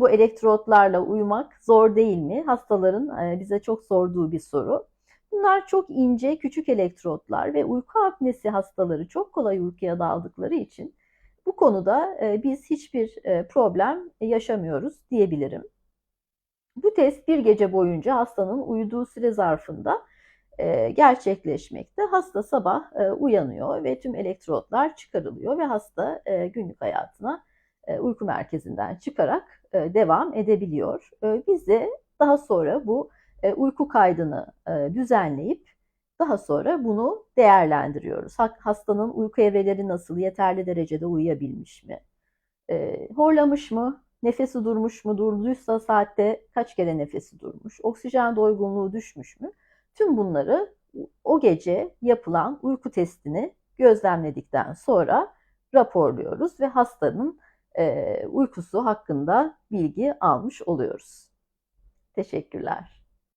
Bu elektrotlarla uyumak zor değil mi? Hastaların e, bize çok sorduğu bir soru. Bunlar çok ince, küçük elektrotlar ve uyku apnesi hastaları çok kolay uykuya daldıkları için bu konuda e, biz hiçbir e, problem yaşamıyoruz diyebilirim. Bu test bir gece boyunca hastanın uyuduğu süre zarfında gerçekleşmekte. Hasta sabah uyanıyor ve tüm elektrotlar çıkarılıyor ve hasta günlük hayatına uyku merkezinden çıkarak e, devam edebiliyor. E, biz de daha sonra bu e, uyku kaydını e, düzenleyip daha sonra bunu değerlendiriyoruz. Ha- Hastanın uyku evreleri nasıl, yeterli derecede uyuyabilmiş mi? E, horlamış mı? Nefesi durmuş mu? Durduysa saatte kaç kere nefesi durmuş? Oksijen doygunluğu düşmüş mü? Tüm bunları o gece yapılan uyku testini gözlemledikten sonra raporluyoruz ve hastanın e, uykusu hakkında bilgi almış oluyoruz. Teşekkürler.